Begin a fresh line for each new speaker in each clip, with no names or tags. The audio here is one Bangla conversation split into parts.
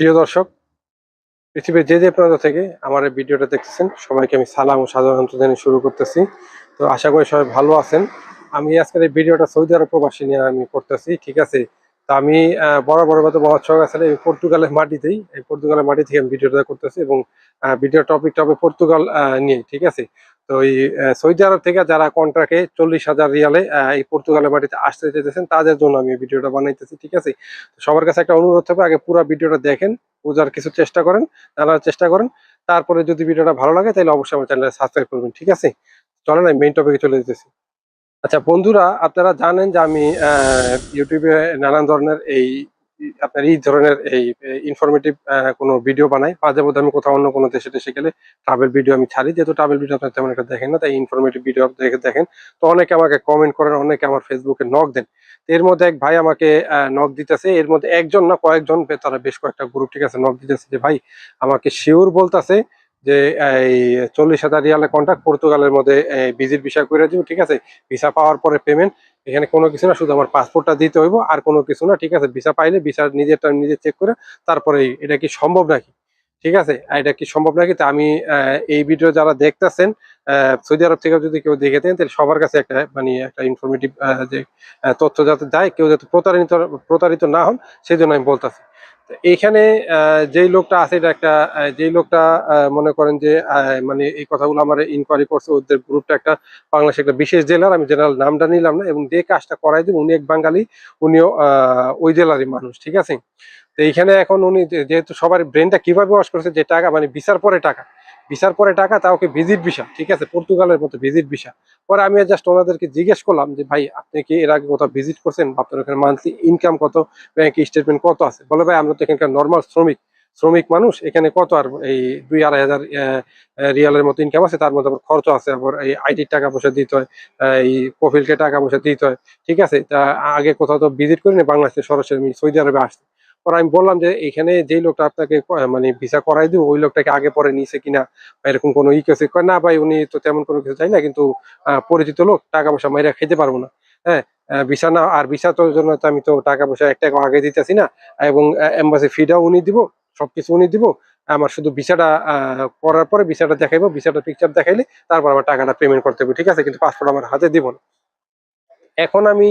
প্রিয় দর্শক পৃথিবীর যে যে প্রান্ত থেকে আমার এই ভিডিওটা দেখতেছেন সবাইকে আমি সালাম ও সাধারণত জানিয়ে শুরু করতেছি। তো আশা করি সবাই ভালো আছেন। আমি আজকের এই ভিডিওটা সৌদি আরব প্রবাসী নিয়ে আমি করতেছি ঠিক আছে? তো আমি আহ, বরাবর মতো মহোৎসব আছে এই পর্তুগালের মাটিতেই এই পর্তুগালের মাটি থেকে আমি ভিডিওটা করতেছি এবং ভিডিও টপিকটা হবে পর্তুগাল নিয়ে ঠিক আছে? তো এই সৌদি আরব থেকে যারা কন্ট্রাক্টে চল্লিশ হাজার রিয়ালে এই পর্তুগালের মাটিতে আসতে চাইতেছেন, তাদের জন্য আমি ভিডিওটা বানাইতেছি, ঠিক আছে? সবার কাছে একটা অনুরোধ থাকবে, আগে পুরো ভিডিওটা দেখেন, বোঝার কিছু চেষ্টা করেন, জানার চেষ্টা করেন। তারপরে যদি ভিডিওটা ভালো লাগে, তাহলে অবশ্যই আমার চ্যানেলে সাবস্ক্রাইব করবেন, ঠিক আছে? চলেন, আমি মেইন টপিকে চলে যেতেছি। আচ্ছা বন্ধুরা, আপনারা জানেন যে আমি ইউটিউবে নানান ধরনের এই আপনার এই ধরনের এই ইনফরমেটিভ কোনো ভিডিও বানাই মাঝে মধ্যে আমি কোথাও অন্য কোনো দেশে দেশে গেলে ট্রাভেল ভিডিও আমি ছাড়ি। যেহেতু ট্রাভেল ভিডিও আপনার তেমন একটা দেখেন না, তাই ইনফরমেটিভ ভিডিও দেখে দেখেন। তো অনেকে আমাকে কমেন্ট করেন, অনেকে আমার ফেসবুকে নক দেন। এর মধ্যে এক ভাই আমাকে নক দিতেছে। এর মধ্যে একজন না কয়েকজন তারা বেশ কয়েকটা গ্রুপ ঠিক আছে নক দিতেছে যে, ভাই, আমাকে শিওর বলতাছে যে, এই চল্লিশ হাজার রিয়ালের কন্ট্রাক্ট পর্তুগালের মধ্যে ভিজিট ভিসা করে দিব ঠিক আছে? ভিসা পাওয়ার পরে পেমেন্ট এখানে কোনো কিছু না, শুধু আমার পাসপোর্টটা দিতে হইব, আর কোনো কিছু না, ঠিক আছে? ভিসা পাইলে ভিসা নিজেরটা নিজে চেক করে তারপরে এটা কি সম্ভব নাকি? ঠিক আছে? এটা কি সম্ভব নাকি? তা আমি এই ভিডিও যারা দেখতেছেন সৌদি আরব থেকে যদি কেউ দেখে থাকেন, তাহলে সবার কাছে একটা মানে একটা ইনফরমেটিভ যে তথ্য যাতে দেয়, কেউ যাতে প্রতারিত প্রতারিত না হন সেই জন্য আমি বলতেছি। তো এইখানে যেই লোকটা আছে এটা একটা যেই লোকটা মনে করেন যে মানে এই কথাগুলো আমার ইনকোয়ারি করছে, ওদের গ্রুপটা একটা বাংলাদেশের একটা বিশেষ জেলার, আমি জেনারেল নামটা নিলাম না, এবং যে কাজটা করাই দিব, উনি এক বাঙালি, উনিও ওই জেলারই মানুষ, ঠিক আছে? তো এইখানে এখন উনি যেহেতু সবার ব্রেনটা কীভাবে ওয়াশ করছে, যে টাকা মানে বিচার পরে টাকা। বিচার পরে টাকা তা ওকে ভিজিট ভিসা ঠিক আছে? পর্তুগালের মতো ভিজিট ভিসা পরে আমি জাস্ট ওনাদেরকে জিজ্ঞেস করলাম যে, ভাই, আপনি কি এর আগে কোথাও ভিজিট করছেন? আপনার ওখানে মান্থলি ইনকাম কত? ব্যাংক স্টেটমেন্ট কত আছে? বলে, ভাই, আমরা তো এখানকার নর্মাল শ্রমিক। শ্রমিক মানুষ, এখানে কত আর এই দুই আড়াই হাজার রিয়ালের মতো ইনকাম আছে, তার মধ্যে আবার খরচ আছে, আবার এই আইটির টাকা পয়সা দিতে হয়, এই কফিলকে টাকা পয়সা দিতে হয়, ঠিক আছে? তা আগে কোথাও তো ভিজিট করিনি বাংলাদেশে সরাসরি আমি সৌদি আরবে আসছি। পরে আমি বললাম যে, এখানে যেই লোকটা আপনাকে মানে ভিসা করাই দিব, ওই লোকটাকে আগে পরে নিছে কিনা এরকম কোনো ই কেসে না ভাই, উনি তো তেমন কোনো কিছু চাই না, কিন্তু পরিচিত লোক টাকা পয়সা মাইরা খেতে পারব না। হ্যাঁ ভিসা না, আর ভিসা তো জন্য তো আমি তো টাকা পয়সা এক টাকা আগে দিতেছি না, এবং এম্বাসি ফিটাও উনি দিব, সবকিছু উনি দিব। আমার শুধু ভিসাটা করার পরে ভিসাটা দেখাইবো ভিসাটা পিকচার দেখাইলে তারপর আমার টাকাটা পেমেন্ট করতে হবে, ঠিক আছে? কিন্তু পাসপোর্ট আমার হাতে দিব না। এখন আমি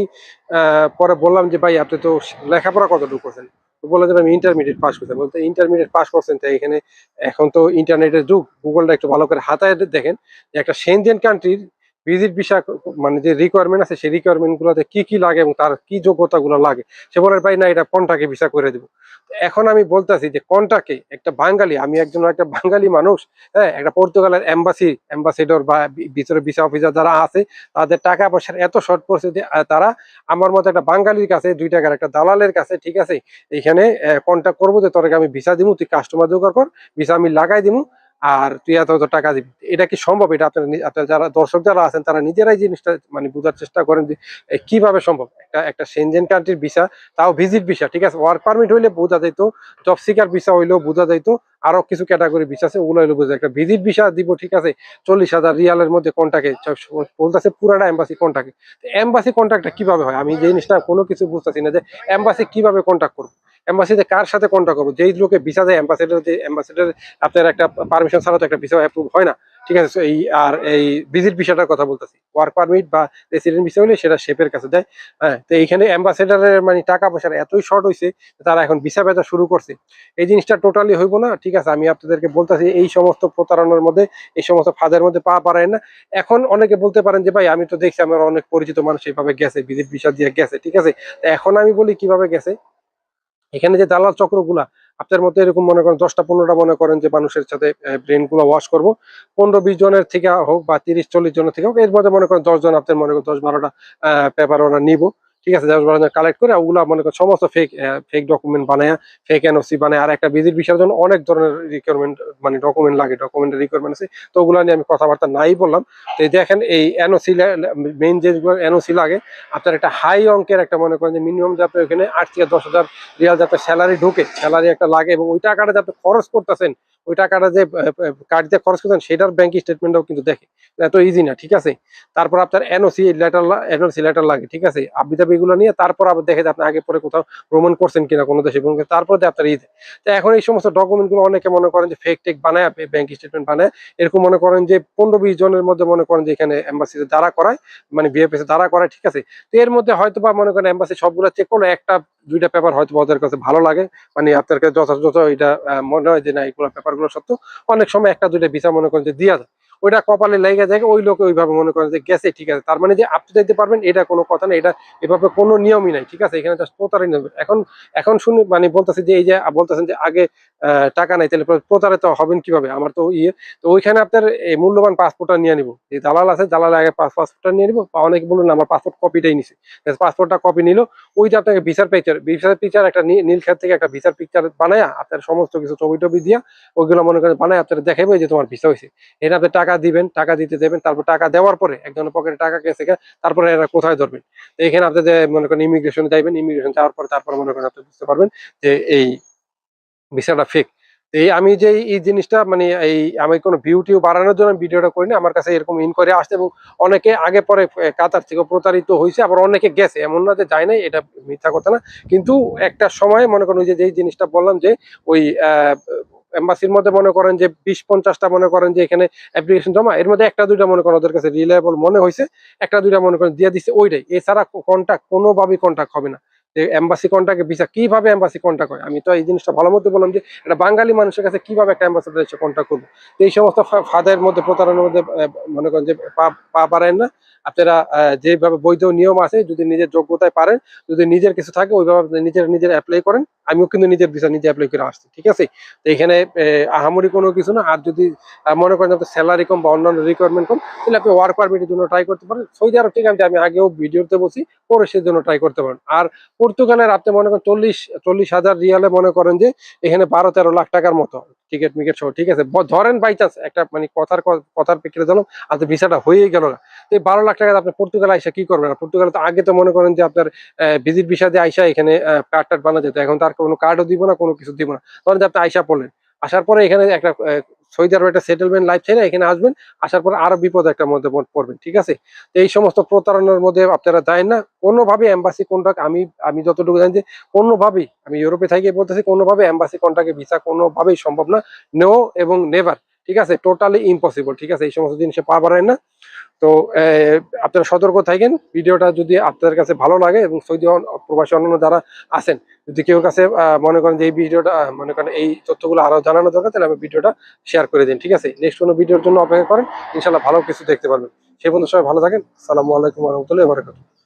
পরে বললাম যে, ভাই, আপনি তো লেখাপড়া কতটুকু করছেন? বলে যে আমি ইন্টারমিডিয়েট পাস করছেন বলতে ইন্টারমিডিয়েট পাস করছেন, তাই এখানে এখন তো ইন্টারনেটের যুগ। গুগলটা একটু ভালো করে হাতায় দেখেন একটা সেনজেন কান্ট্রির ভিজিট ভিসা মানে যে রিকোয়ারমেন্ট আছে, সেই রিকোয়ারমেন্ট গুলোতে কি কি লাগে এবং তার কি যোগ্যতা গুলো লাগে, সে বলে, ভাই, না, এটা কোনটাকে ভিসা করে দিব? এখন আমি বলতেছি যে কোনটাকে, একটা বাঙালি, আমি একজন একটা বাঙালি মানুষ হ্যাঁ একটা পর্তুগালের এম্বাসি অ্যাম্বাসেডর বা ভিতরে ভিসা অফিসার যারা আছে, তাদের টাকা পয়সার এত শর্ট পড়ছে যে তারা আমার মতো একটা বাঙালির কাছে, দুই টাকার একটা দালালের কাছে, ঠিক আছে, এখানে কন্ট্যাক্ট করব যে তোরকে আমি ভিসা দিব তুই কাস্টমার জোগাড় কর ভিসা আমি লাগাই দিব আর তুই এত এত টাকা দিবি। এটা কি সম্ভব? এটা আপনার যারা দর্শক যারা আছেন, তারা নিজেরাই জিনিসটা মানে বোঝার চেষ্টা করেন যে কীভাবে সম্ভব? একটা একটা সেনজেন কান্ট্রির ভিসা তাও ভিজিট ভিসা ঠিক আছে? ওয়ার্ক পারমিট হইলে বোঝা যাইতো জব সিকার ভিসা হইলেও বোঝা যাইতো, আরও কিছু ক্যাটাগরি ভিসা আছে, ওগুলো হইলে বোঝা একটা ভিজিট ভিসা দিব, ঠিক আছে? চল্লিশ হাজার রিয়ালের মধ্যে কোনটাকে? বলতেছে পুরাটা এম্বাসি কোনটাকে? এম্বাসি কন্ট্যাক্টটা কীভাবে হয়? আমি জিনিসটা কোনো কিছু বুঝতেছি না যে এম্বাসি কীভাবে কন্ট্যাক্ট করব? এম্বাসিতে কার সাথে কন্ট্যাক্ট করব? যেই লোকে ভিসা দেয় অ্যাম্বাসেডার যে অ্যাম্বাসেডার আপনার একটা পারমিশন ছাড়া তো একটা ভিসা অ্যাপ্রুভ হয় না। ঠিক আছে এই আর এই ভিজিট ভিসাটার কথা বলতেছি। ওয়ার্ক পারমিট বা রেসিডেন্ট ভিসা হলে সেটা শেপের কাছে দেয়। হ্যাঁ তো এইখানে অ্যাম্বাসেডারের মানে টাকা পয়সার এতই শর্ট হয়েছে তারা এখন ভিসা বেচা শুরু করছে। এই জিনিসটা টোটালি হইব না, ঠিক আছে? আমি আপনাদেরকে বলতেছি, এই সমস্ত প্রতারণার মধ্যে, এই সমস্ত ফাঁদের মধ্যে পা পারায় না। এখন অনেকে বলতে পারেন যে, ভাই, আমি তো দেখছি, আমার অনেক পরিচিত মানুষ এইভাবে গেছে ভিজিট ভিসা দিয়ে গেছে। ঠিক আছে? এখন আমি বলি, কীভাবে গেছে? এখানে যে দালাল চক্রগুলা, আপনার মতো এরকম মনে করেন দশটা পনেরোটা মনে করেন যে মানুষের সাথে ব্রেনগুলো ওয়াশ করব। পনেরো বিশ জনের থেকে হোক বা তিরিশ চল্লিশ জনের থেকে হোক, এর মধ্যে মনে করেন দশজন আপনার মনে করেন দশ বারোটা পেপার ওরা নিব। ঠিক আছে দশ বারো কালেক্ট করে ওগুলা মনে করেন সমস্ত ফেক ফেক ডকুমেন্ট বানায় ফেক এনওসি বানায়, আর একটা ভিজিট বিষয়ের জন্য অনেক ধরনের রিকোয়ারমেন্ট মানে ডকুমেন্ট লাগে ডকুমেন্টের রিকোয়ারমেন্ট আছে। তো ওগুলা নিয়ে আমি কথাবার্তা নাই বললাম। তো দেখেন এই এনওসি মেইন যেগুলো এনওসি লাগে, আপনার একটা হাই অঙ্কের একটা মনে করেন যে মিনিমাম যে আপনি ওখানে আট থেকে দশ হাজার রিয়াল যে আপনার স্যালারি ঢুকে স্যালারি একটা লাগে এবং ওই টাকাটা যে আপনি খরচ করতেছেন, ওই টাকাটা যে কার্ড দিয়ে খরচ করতেন সেটার ব্যাংক স্টেটমেন্টও কিন্তু দেখে। এত ইজি না, ঠিক আছে? তারপর আপনার এনওসি লেটার এনওসি লেটার লাগে, ঠিক আছে? আবিদাবি ছবিগুলো নিয়ে, তারপর আবার দেখে যে আপনি আগে পরে কোথাও ভ্রমণ করছেন কিনা কোনো দেশে ভ্রমণ তারপর আপনার ঈদ। তো এখন এই সমস্ত ডকুমেন্টগুলো অনেকে মনে করেন যে ফেক টেক বানায় ব্যাংক স্টেটমেন্ট বানায়, এরকম মনে করেন যে পনেরো বিশ জনের মধ্যে মনে করেন যে এখানে এম্বাসিতে দাঁড়া করায় মানে বিএফএস দাঁড়া করায়, ঠিক আছে? তো এর মধ্যে হয়তো বা মনে করেন এম্বাসি সবগুলো চেক করল একটা, দুইটা পেপার হয়তো ওদের কাছে ভালো লাগে। মানে আপনার কাছে যথাযথ এটা মনে হয় যে না এইগুলো পেপারগুলো সত্য অনেক সময় একটা দুইটা ভিসা মনে করেন যে দিয়া যায়। ওইটা কপালে লেগে যায়, ওই লোকে ওইভাবে মনে করেন যে গেছে, ঠিক আছে। তার মানে যে আপনি যাইতে পারবেন, এটা কোনো কথা না, এটা এভাবে কোনো নিয়মই নাই, ঠিক আছে? এখানে জাস্ট হবে। এখন এখন শুনে মানে বলতেছে যে, এই যে বলতেছেন যে আগে টাকা নাই, তাহলে প্রতারিত হবেন কীভাবে? আমার তো ইয়ে তো ওইখানে আপনার এই মূল্যবান পাসপোর্টটা নিয়ে নিবো। যে দালাল আছে, দালাল আগে পাসপোর্টটা নিয়ে নিবো। বা অনেকে বলুন আমার পাসপোর্ট কপিটাই নিছে। পাসপোর্টটা কপি নিল, ওই যে আপনাকে ভিসার পিকচার ভিসার পিকচার একটা নীল খেত থেকে একটা ভিসার পিকচার বানায়, আপনার সমস্ত কিছু ছবি টবি দিয়া, ওইগুলো মনে করেন বানায় আপনার দেখাবো যে তোমার ভিসা হয়েছে এটা আপনি টাকা দিবেন, টাকা দিতে দেবেন, তারপর টাকা দেওয়ার পরে একজনের পকেটে টাকা গেছে তারপরে এরা কোথায় ধরবেন? এখানে আপনি যে মনে করেন ইমিগ্রেশনে যাইবেন ইমিগ্রেশন যাওয়ার পরে তারপরে মনে করেন আপনি বুঝতে পারবেন যে এই ভিসাটা ফেক এই আমি যে এই জিনিসটা মানে এই আমি কোনো ভিউটিও বাড়ানোর জন্য ভিডিওটা করিনি, আমার কাছে এরকম ইনকোয়ারি আসছে এবং অনেকে আগে পরে কাতার থেকে প্রতারিত হয়েছে আবার অনেকে গেছে। এমন না যে যায় নাই, এটা মিথ্যা কথা না। কিন্তু একটা সময় মনে করেন ওই যে যেই জিনিসটা বললাম যে ওই এম্বাসির মধ্যে মনে করেন যে বিশ পঞ্চাশটা মনে করেন যে এখানে অ্যাপ্লিকেশন জমা, এর মধ্যে একটা দুইটা মনে করেন ওদের কাছে রিলায়েবল মনে হয়েছে একটা দুইটা মনে করেন দিয়ে দিচ্ছে ওইটাই। এছাড়া কন্ট্যাক্ট কোনোভাবেই কন্ট্যাক্ট হবে না। যে এম্বাসি কন্ট্যাক্টে ভিসা কীভাবে এম্বাসি কন্ট্যাক্ট হয়? আমি তো এই জিনিসটা ভালো মতো বললাম যে এটা বাঙালি মানুষের কাছে কীভাবে একটা অ্যাম্বাসিডার এসে কন্ট্যাক্ট করব? এই সমস্ত ফাঁদের মধ্যে, প্রতারণার মধ্যে মনে করেন যে পা পারেন না। আপনারা যেভাবে বৈধ নিয়ম আছে, যদি নিজের যোগ্যতায় পারেন, যদি নিজের কিছু থাকে, ওইভাবে নিজের নিজের অ্যাপ্লাই করেন। আমিও কিন্তু নিজের ভিসা নিজে অ্যাপ্লাই করে আসছি, ঠিক আছে? তো এখানে আহামরি কোনো কিছু না। আর যদি মনে করেন আপনার স্যালারি কম বা অন্যান্য রিকোয়ারমেন্ট কম, তাহলে আপনি ওয়ার্ক পারমিটের জন্য ট্রাই করতে পারেন। সৌদি আরব, ঠিক আছে, আমি আগেও ভিডিওতে বলছি, পরে জন্য ট্রাই করতে পারেন। আর পর্তুগালের আপনি মনে করেন চল্লিশ চল্লিশ হাজার রিয়ালে মনে করেন যে এখানে বারো, তেরো লাখ টাকার মতো টিকিট মিকেট সহ। ঠিক আছে? ধরেন বাই চান্স একটা মানে কথার কথার প্রেক্ষিতে ধরলাম আপনি ভিসাটা হয়েই গেল না। তো এই বারো লাখ টাকা আপনি পর্তুগাল আইসা কি করবেন? পর্তুগালে তো আগে তো মনে করেন যে আপনার ভিজিট ভিসা দিয়ে আইসা এখানে কার্ড টার্ড বানা যেত। এখন তার কোনো কার্ডও দিব না, কোনো কিছু দিব না। ধরেন যে আপনি আইসা পড়লেন। আসার পরে এখানে একটা সৌদি আরবে একটা সেটেলমেন্ট লাইফ ছেড়ে এখানে আসবেন, আসার পর আরও বিপদ একটা মধ্যে পড়বেন, ঠিক আছে? তো এই সমস্ত প্রতারণার মধ্যে আপনারা যায় না। কোনোভাবে এম্বাসি কন্ট্রাক্ট আমি আমি যতটুকু জানি যে কোনোভাবেই, আমি ইউরোপে থেকে বলতেছি, কোনোভাবে এম্বাসি কন্ট্রাক্টে ভিসা কোনোভাবেই সম্ভব না। নেও এবং নেভার ঠিক আছে? টোটালি ইম্পসিবল ঠিক আছে? এই সমস্ত জিনিসে পা বাড়ায় না। তো আপনারা সতর্ক থাকেন। ভিডিওটা যদি আপনাদের কাছে ভালো লাগে এবং সৌদি প্রবাসী অন্যান্য যারা আছেন, যদি কেউ কাছে মনে করেন যে এই ভিডিওটা মনে করেন এই তথ্যগুলো আরও জানানো দরকার, তাহলে আমি ভিডিওটা শেয়ার করে দিন, ঠিক আছে? নেক্সট কোনো ভিডিওর জন্য অপেক্ষা করেন ইনশাল্লাহ ভালো কিছু দেখতে পারবেন। সেই পর্যন্ত সবাই ভালো থাকেন। সালামু আলাইকুম রহমতুল্লাহ বারাকাতুহ।